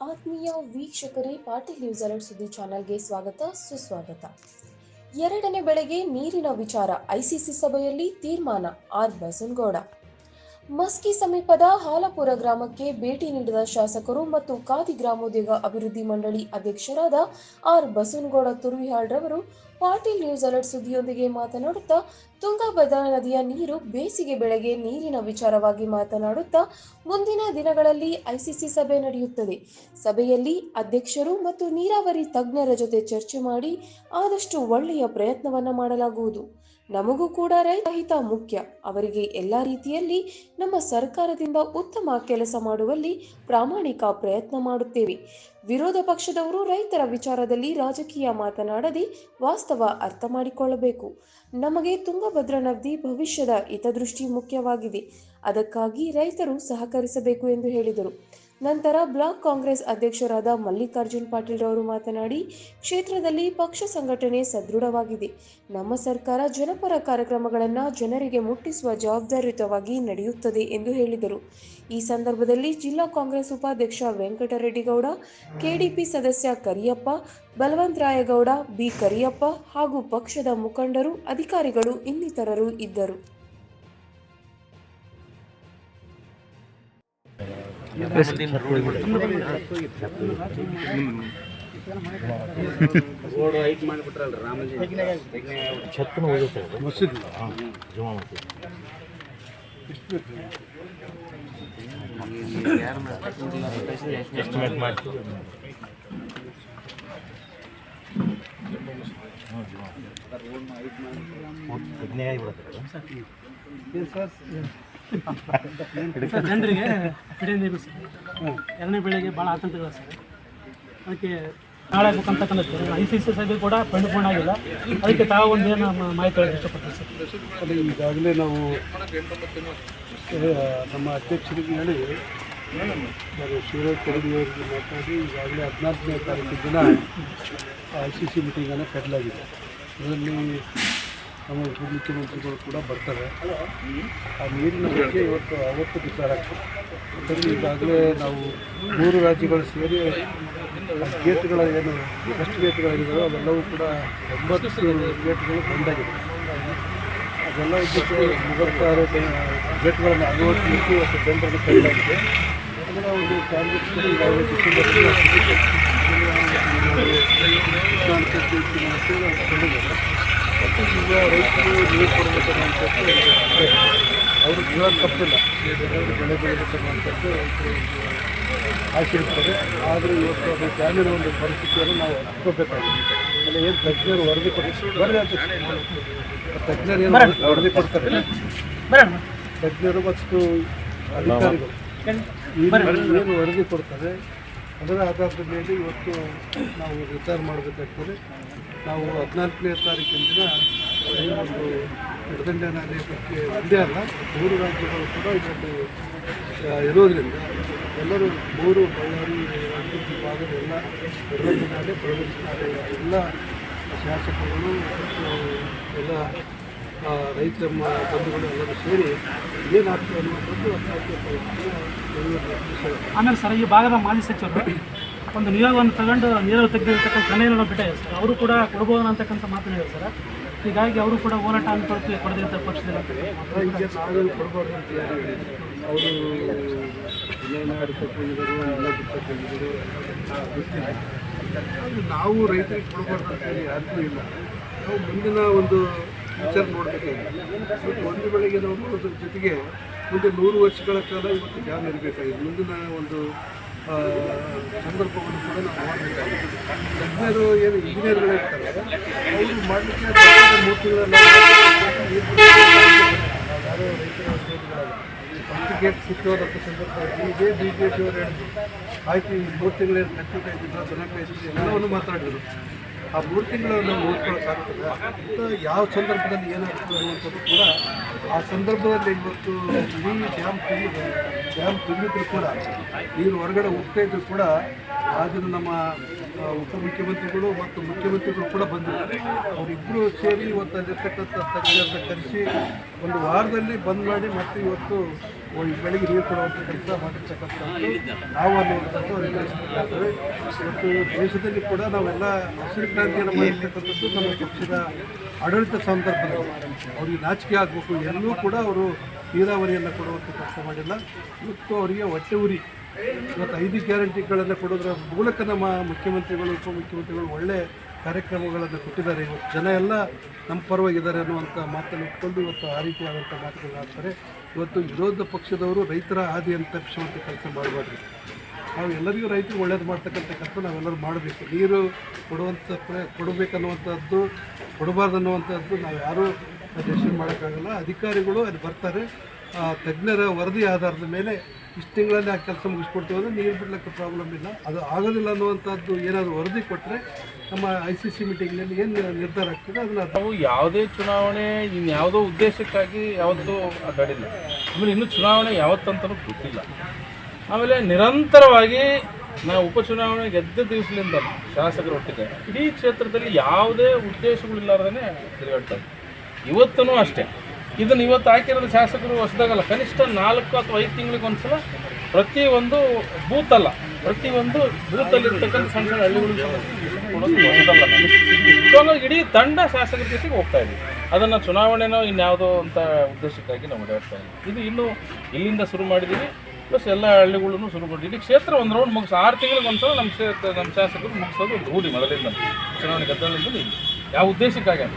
ಆತ್ಮೀಯ ವೀಕ್ಷಕರೇ, Patil news alert ಸುದ್ದಿ ಚಾನೆಲ್ಗೆ ಸ್ವಾಗತ, ಸುಸ್ವಾಗತ. ಎರಡನೇ ಬೆಳೆಗೆ ನೀರಿನ ವಿಚಾರ. ಐಸಿಸಿ ಸಭೆಯಲ್ಲಿ ತೀರ್ಮಾನ. ಆರ್ ಬಸನಗೌಡ. ಮಸ್ಕಿ ಸಮೀಪದ ಹಾಲಪುರ ಗ್ರಾಮಕ್ಕೆ ಭೇಟಿ ನೀಡಿದ ಶಾಸಕರು ಮತ್ತು ಖಾದಿ ಗ್ರಾಮೋದ್ಯೋಗ ಅಭಿವೃದ್ಧಿ ಮಂಡಳಿ ಅಧ್ಯಕ್ಷರಾದ ಆರ್ ಬಸನಗೌಡ ತುರ್ವಿಹಾಳ್ ರವರು ಪಾಟೀಲ್ ನ್ಯೂಸ್ ಅಲರ್ಟ್ ಸುದ್ದಿಯೊಂದಿಗೆ ಮಾತನಾಡುತ್ತಾ, ತುಂಗಭದ್ರಾ ನದಿಯ ನೀರು ಬೇಸಿಗೆ ಬೆಳೆಗೆ ನೀರಿನ ವಿಚಾರವಾಗಿ ಮಾತನಾಡುತ್ತಾ, ಮುಂದಿನ ದಿನಗಳಲ್ಲಿ ಐಸಿಸಿ ಸಭೆ ನಡೆಯುತ್ತದೆ. ಸಭೆಯಲ್ಲಿ ಅಧ್ಯಕ್ಷರು ಮತ್ತು ನೀರಾವರಿ ತಜ್ಞರ ಜೊತೆ ಚರ್ಚೆ ಮಾಡಿ ಆದಷ್ಟು ಒಳ್ಳೆಯ ಪ್ರಯತ್ನವನ್ನು ಮಾಡಲಾಗುವುದು. ನಮಗೂ ಕೂಡ ರೈತ ಹಿತ ಮುಖ್ಯ. ಅವರಿಗೆ ಎಲ್ಲ ರೀತಿಯಲ್ಲಿ ನಮ್ಮ ಸರ್ಕಾರದಿಂದ ಉತ್ತಮ ಕೆಲಸ ಮಾಡುವಲ್ಲಿ ಪ್ರಾಮಾಣಿಕ ಪ್ರಯತ್ನ ಮಾಡುತ್ತೇವೆ. ವಿರೋಧ ಪಕ್ಷದವರು ರೈತರ ವಿಚಾರದಲ್ಲಿ ರಾಜಕೀಯ ಮಾತನಾಡದೆ ವಾಸ್ತವ ಅರ್ಥ ಮಾಡಿಕೊಳ್ಳಬೇಕು. ನಮಗೆ ತುಂಗಭದ್ರ ನದಿ ಭವಿಷ್ಯದ ಹಿತದೃಷ್ಟಿ ಮುಖ್ಯವಾಗಿದೆ. ಅದಕ್ಕಾಗಿ ರೈತರು ಸಹಕರಿಸಬೇಕು ಎಂದು ಹೇಳಿದರು. ನಂತರ ಬ್ಲಾಕ್ ಕಾಂಗ್ರೆಸ್ ಅಧ್ಯಕ್ಷರಾದ ಮಲ್ಲಿಕಾರ್ಜುನ್ ಪಾಟೀಲ್ ರವರು ಮಾತನಾಡಿ, ಕ್ಷೇತ್ರದಲ್ಲಿ ಪಕ್ಷ ಸಂಘಟನೆ ಸದೃಢವಾಗಿದೆ. ನಮ್ಮ ಸರ್ಕಾರ ಜನಪರ ಕಾರ್ಯಕ್ರಮಗಳನ್ನು ಜನರಿಗೆ ಮುಟ್ಟಿಸುವ ಜವಾಬ್ದಾರಿಯುತವಾಗಿ ನಡೆಯುತ್ತದೆ ಎಂದು ಹೇಳಿದರು. ಈ ಸಂದರ್ಭದಲ್ಲಿ ಜಿಲ್ಲಾ ಕಾಂಗ್ರೆಸ್ ಉಪಾಧ್ಯಕ್ಷ ವೆಂಕಟರೆಡ್ಡಿಗೌಡ, ಕೆಡಿಪಿ ಸದಸ್ಯ ಕರಿಯಪ್ಪ ಬಲವಂತರಾಯಗೌಡ ಬಿ ಕರಿಯಪ್ಪ ಹಾಗೂ ಪಕ್ಷದ ಮುಖಂಡರು, ಅಧಿಕಾರಿಗಳು ಇನ್ನಿತರರು ಇದ್ದರು. ರೋಡ್ ಹೈಟ್ ಮಾಡಿಬಿಟ್ರಲ್ರಿ ರಾಮಜಿ ಛತ್ತನ್ನು ಹೋಗುತ್ತೆ ಅದು ಹಾಂ ಜಮಾ ಮಾಡ್ತೀವಿ ಎಸ್ಟಿಮೇಟ್ ಮಾಡ್ತೀವಿ ಹ್ಞೂ ಜಮಾ ತಜ್ಞೆ ಆಗಿಬಿಡುತ್ತೆ ಸರ್ ಜನರಿಗೆ ಕಡಿಮೆ ನೀರು ಸರ್? ಎರಡನೇ ಬೆಳೆಗೆ ಭಾಳ ಆತಂಕಗಳು ಸರ್. ಅದಕ್ಕೆ ನಾಳೆ ಬೇಕಂತಕ್ಕಂಥ ಐ ಸಿ ಸಿ ಸಭೆ ಕೂಡ ಪರಿಪೂರ್ಣ ಆಗಿಲ್ಲ. ಅದಕ್ಕೆ ತಾವು ಒಂದು ಮಾಹಿತಿ ಹೇಳಕ್ಕೆ ಇಷ್ಟಪಡ್ತೀವಿ ಸರ್. ಅಲ್ಲಿ ಈಗಾಗಲೇ ನಾವು ನಮ್ಮ ಅಧ್ಯಕ್ಷರಿಗೆ ಹೇಳಿ, ನಾನು ಶಿವರಾಜ್ ಕರಡಿಯವರಿಗೆ ಮಾತಾಡಿ ಈಗಾಗಲೇ ಹದಿನಾಲ್ಕನೇ ತಾರೀಕು ದಿನ ಐ ಸಿ ಸಿ ಮೀಟಿಂಗನ್ನು ಕರೆಯಲಾಗಿದೆ ಇದರಲ್ಲಿ ನಮ್ಮ ಉಪಮುಖ್ಯಮಂತ್ರಿಗಳು ಕೂಡ ಬರ್ತಾರೆ ಆ ನೀರಿನ ಬಗ್ಗೆ ಇವತ್ತು ಅವತ್ತು ವಿಚಾರ ಅದರಲ್ಲಿ ಈಗಾಗಲೇ ನಾವು ಮೂರು ರಾಜ್ಯಗಳು ಸೇರಿ ಗೇಟ್ಗಳ ಏನು ಎಷ್ಟು ಗೇಟ್ಗಳಿದ್ದಾವೆ ಅವೆಲ್ಲವೂ ಕೂಡ ಒಂಬತ್ತು ಗೇಟ್ಗಳು ಬಂದಾಗಿದೆ ಅದೆಲ್ಲ ಇದ್ದಕ್ಕೆ ಮೂವತ್ತಾರು ಗೇಟ್ಗಳನ್ನು ಅಳವಡಿಸಲಿಕ್ಕೆ ಇವತ್ತು ಟೆಂಡರ್ನ ಕೈಲಾಗಿದೆ ಅದನ್ನು ಒಂದು ಟಾರ್ಗೆಟ್ ಕೂಡ ಈಗಾಗಲೇ ಡಿಸೆಂಬರ್ ಮತ್ತು ಈಗ ರೈತರು ನೀರು ಕೊಡಬೇಕನ್ನುವಂಥದ್ದು ಅವರು ಜೀವನ ತಪ್ಪಿಲ್ಲ ಬೆಳೆ ಬೆಳಿಬೇಕನ್ನುವಂಥದ್ದು ಆಸೆ ಆದರೆ ಇವತ್ತು ಅದು ಗ್ರಾಮೀಣ ಒಂದು ಪರಿಸ್ಥಿತಿಯನ್ನು ನಾವು ಅರ್ತ್ಕೋಬೇಕಾಗಿದೆ ಅಲ್ಲಿ ಏನು ತಜ್ಞರು ವರದಿ ಕೊಡ್ತಾರೆ ಅಂತ ತಜ್ಞರು ಏನು ವರದಿ ಕೊಡ್ತಾರೆ ತಜ್ಞರು ಮತ್ತು ಅಧಿಕಾರಿಗಳು ಏನು ವರದಿ ಕೊಡ್ತಾರೆ ಅದರ ಆಧಾರದ ಮೇಲೆ ಇವತ್ತು ನಾವು ವಿಚಾರ ಮಾಡಬೇಕಾಗ್ತದೆ ನಾವು ಹದಿನಾಲ್ಕನೇ ತಾರೀಕಿನ ದಿನ ಒಂದು ಎಡದಂಡೆ ನಾಯಕಕ್ಕೆ ಒಂದೇ ಅಲ್ಲ, ಮೂರು ರಾಜ್ಯಗಳು ಕೂಡ ಇದರಲ್ಲಿ ಇರೋದರಿಂದ ಎಲ್ಲರೂ ಮೂರು ಬಳ್ಳಾರಿ ಅಭಿವೃದ್ಧಿ ಭಾಗದ ಎಲ್ಲ ಎಡದಂಡೆ ನಾಲೆ ಪ್ರಗತಿ ಎಲ್ಲ ಶಾಸಕರು ಮತ್ತು ಎಲ್ಲ ರೈತರಮ್ಮ ಬಂಧುಗಳು ಎಲ್ಲರೂ ಸೇರಿ ಏನಾಗ್ತದೆ ಅನ್ನೋದು ಹದಿನಾಲ್ಕನೇ. ಆಮೇಲೆ ಸರ್, ಈ ಭಾಗದ ಮಾಜಿ ಸಚಿವರು ಒಂದು ನಿಯೋಗವನ್ನು ತಗೊಂಡು ನೀರು ತೆಗೆದಿರ್ತಕ್ಕಂಥ ಕ್ರಮೆಯನ್ನು ನಾವು ಬಿಟ್ಟೆ. ಸರ್ ಅವರು ಕೂಡ ಕೊಡ್ಬೋದು ಅಂತಕ್ಕಂಥ ಮಾತು ಹೇಳಿದ್ರು ಸರ್ ಹೀಗಾಗಿ ಅವರು ಕೂಡ ಹೋರಾಟ ಅನುಪಡ್ತೀವಿ ಕೊಡದಿದ್ದ ಪಕ್ಷದಲ್ಲಿ ಕೊಡಬಾರ್ದು ಅಂತ ನಾವು ರೈತರಿಗೆ ಕೊಡಬಾರ್ದು ಅಂತ ಹೇಳಿ ಯಾರಿಗೂ ಇಲ್ಲ. ನಾವು ಮುಂದಿನ ಒಂದು ಫ್ಯೂಚರ್ ನೋಡಬೇಕಾಗಿದೆ. ಒಂದು ಬೆಳಗ್ಗೆ ನಾವು ನೋಡೋದ್ರ ಜೊತೆಗೆ ಮುಂದೆ ನೂರು ವರ್ಷಗಳ ಕಾಲ ಇವತ್ತು ಜ್ಞಾನ ಇರಬೇಕಾಗಿದೆ. ಮುಂದಿನ ಒಂದು ಸಂದರ್ಭವನ್ನು ಕೂಡ ನಾವು ಮಾಡಬೇಕಾಗಿದೆ ತಜ್ಞರು ಏನು ಇಂಜಿನಿಯರ್ಗಳು ಇರ್ತಾರೆ. ಅವರು ಮಾಡಲಿಕ್ಕೆ ಮೂರು ತಿಂಗಳೆಲ್ಲ ಯಾರೋ ರೈತರ ಗೇಟ್ ಕಿತ್ತೋದಂಥ ಸಂದರ್ಭದಲ್ಲಿ ಇದೇ ಬಿ ಜೆ ಪಿಯವರು ಹೇಳಿದ್ರು ಆಯ್ತು. ಈ ಮೂರು ತಿಂಗಳೇನು ಕಟ್ಟಿ ಕಾಯ್ತಿದ್ರು ದನ ಕಾಯ್ತಿದ್ರು ಎಲ್ಲವನ್ನು ಮಾತಾಡಿದ್ರು. ಆ ಮೂರು ತಿಂಗಳು ನಾವು ನೋಡ್ಕೊಳಕ್ಕಾಗ್ತದೆ ಅಂತ ಯಾವ ಸಂದರ್ಭದಲ್ಲಿ ಏನಾಗ್ತದೆ ಅನ್ನುವಂಥದ್ದು ಕೂಡ ಆ ಸಂದರ್ಭದಲ್ಲಿ ಇವತ್ತು ಇಡೀ ಡ್ಯಾಮ್ ತುಂಬಿದೆ. ಡ್ಯಾಮ್ ತುಂಬಿದ್ರು ಕೂಡ, ನೀರು ಹೊರಗಡೆ ಹೋಗ್ತಾ ಇದ್ರು ಕೂಡ ಅದನ್ನು ನಮ್ಮ ಉಪಮುಖ್ಯಮಂತ್ರಿಗಳು ಮತ್ತು ಮುಖ್ಯಮಂತ್ರಿಗಳು ಕೂಡ ಬಂದಿದ್ದಾರೆ ಅವರಿಬ್ಬರು ಸೇರಿ ಇವತ್ತು ಅಲ್ಲಿರ್ತಕ್ಕಂಥ ತಜ್ಞರನ್ನ ಕರೆಸಿ ಒಂದು ವಾರದಲ್ಲಿ ಬಂದ್ ಮಾಡಿ ಮತ್ತೆ ಇವತ್ತು ಬೆಳಗ್ಗೆ ನೀರು ಕೊಡುವಂಥ ಕೆಲಸ ಮಾಡಿರ್ತಕ್ಕಂಥದ್ದು ನಾವು ಅನ್ನುವಂಥದ್ದು ಇವತ್ತು ದೇಶದಲ್ಲಿ ಕೂಡ ನಾವೆಲ್ಲ ಹಸಿರು ಕ್ರಾಂತಿಯನ್ನು ಮಾಡಿರ್ತಕ್ಕಂಥದ್ದು ನಮ್ಮ ಪಕ್ಷದ ಆಡಳಿತ ಸಂದರ್ಭದಲ್ಲಿ. ಅವರಿಗೆ ನಾಚಿಕೆ ಆಗಬೇಕು, ಎಲ್ಲೂ ಕೂಡ ಅವರು ನೀರಾವರಿಯನ್ನು ಕೊಡುವಂಥ ಕೆಲಸ ಮಾಡಿಲ್ಲ. ಇವತ್ತು ಅವರಿಗೆ ಹೊಟ್ಟೆ ಉರಿ. ಇವತ್ತು ಐದು ಗ್ಯಾರಂಟಿಗಳನ್ನು ಕೊಡೋದ್ರ ಮೂಲಕ ನಮ್ಮ ಮುಖ್ಯಮಂತ್ರಿಗಳು, ಉಪಮುಖ್ಯಮಂತ್ರಿಗಳು ಒಳ್ಳೆ ಕಾರ್ಯಕ್ರಮಗಳನ್ನು ಕೊಟ್ಟಿದ್ದಾರೆ. ಇವತ್ತು ಜನ ಎಲ್ಲ ನಮ್ಮ ಪರವಾಗಿದ್ದಾರೆ ಅನ್ನುವಂಥ ಮಾತನ್ನು ಇಟ್ಕೊಂಡು ಇವತ್ತು ಆ ರೀತಿಯಾದಂಥ ಮಾತುಗಳಾಗ್ತಾರೆ ಇವತ್ತು ವಿರೋಧ ಪಕ್ಷದವರು ರೈತರ ಹಾದಿಯನ್ನು ತಪ್ಪಿಸುವಂಥ ಕೆಲಸ ಮಾಡಬಾರ್ದು. ನಾವು ಎಲ್ಲರಿಗೂ ರೈತರು ಒಳ್ಳೇದು ಮಾಡ್ತಕ್ಕಂಥ ಕೆಲಸ ನಾವೆಲ್ಲರೂ ಮಾಡಬೇಕು. ನೀರು ಕೊಡುವಂಥ ಪ್ರ- ಕೊಡಬೇಕನ್ನುವಂಥದ್ದು ಕೊಡಬಾರ್ದು ಅನ್ನುವಂಥದ್ದು ನಾವು ಯಾರೂ ಸಜೆಷನ್ ಮಾಡೋಕ್ಕಾಗಲ್ಲ. ಅಧಿಕಾರಿಗಳು ಅಲ್ಲಿ ಬರ್ತಾರೆ. ತಜ್ಞರ ವರದಿ ಆಧಾರದ ಮೇಲೆ ಇಷ್ಟು ತಿಂಗಳಲ್ಲಿ ಆ ಕೆಲಸ ಮುಗಿಸ್ಕೊಡ್ತೀವಿ ಅಂದರೆ ನೀರು ಬಿಡ್ಲಿಕ್ಕೆ ಪ್ರಾಬ್ಲಮ್ ಇಲ್ಲ. ಅದು ಆಗೋದಿಲ್ಲ ಅನ್ನುವಂಥದ್ದು ಏನಾದರೂ ವರದಿ ಕೊಟ್ಟರೆ ನಮ್ಮ ಐ ಸಿ ಸಿ ಮೀಟಿಂಗ್ನಲ್ಲಿ ಏನು ನಿರ್ಧಾರ ಆಗ್ತದೆ ಅದನ್ನು ನಾವು ಯಾವುದೇ ಚುನಾವಣೆ ಇನ್ಯಾವುದೋ ಉದ್ದೇಶಕ್ಕಾಗಿ ಯಾವತ್ತೂ ಅಡ್ಡಾಡಿಲ್ಲ. ಆಮೇಲೆ ಇನ್ನೂ ಚುನಾವಣೆ ಯಾವತ್ತಂತಲೂ ಗೊತ್ತಿಲ್ಲ. ಆಮೇಲೆ ನಿರಂತರವಾಗಿ ನಾವು ಉಪಚುನಾವಣೆ ಗೆದ್ದ ದಿವಸದಿಂದ ಶಾಸಕರು ಒಟ್ಟಿಗೆ ಇಡೀ ಕ್ಷೇತ್ರದಲ್ಲಿ ಯಾವುದೇ ಉದ್ದೇಶಗಳಿಲ್ಲಾರ್ದೇ ತಿರುಗಾಡ್ತಾರೆ ಇವತ್ತೂ ಅಷ್ಟೇ. ಇದನ್ನು ಇವತ್ತು ಹಾಕಿರೋದು ಶಾಸಕರು ಹೊಸದಾಗಲ್ಲ ಕನಿಷ್ಠ ನಾಲ್ಕು ಅಥವಾ ಐದು ತಿಂಗಳಿಗೆ ಒಂದು ಬೂತ್ ಅಲ್ಲ, ಪ್ರತಿ ಒಂದು ಬೂತಲ್ಲಿ ಇರ್ತಕ್ಕಂಥ ಸಣ್ಣ ಸಣ್ಣ ಹಳ್ಳಿಗಳು ಇಡೀ ತಂಡ ಶಾಸಕರ ಜೊತೆಗೆ ಹೋಗ್ತಾ ಇದೆ. ಅದನ್ನು ಚುನಾವಣೆನೋ ಇನ್ಯಾವುದೋ ಅಂತ ಉದ್ದೇಶಕ್ಕಾಗಿ ನಾವು ಓಡಾಡ್ತಾ ಇದ್ದೀವಿ. ಇದು ಇನ್ನೂ ಇಲ್ಲಿಂದ ಶುರು ಮಾಡಿದ್ದೀವಿ, ಪ್ಲಸ್ ಎಲ್ಲ ಹಳ್ಳಿಗಳನ್ನು ಶುರು ಮಾಡಿದ್ವಿ ಇಡೀ ಕ್ಷೇತ್ರ ಒಂದು ರೌಂಡ್ ಮುಗಿಸ್, ಆರು ತಿಂಗಳಿಗೆ ಒಂದ್ಸಲ ನಮ್ಮ ಕ್ಷೇತ್ರ, ನಮ್ಮ ಶಾಸಕರು ಮುಗಿಸೋದು ರೂಢಿ ಮೊದಲಿಂದ ಚುನಾವಣೆ ಗದ್ದಲಿಂದ ಯಾವ ಉದ್ದೇಶಕ್ಕಾಗಿ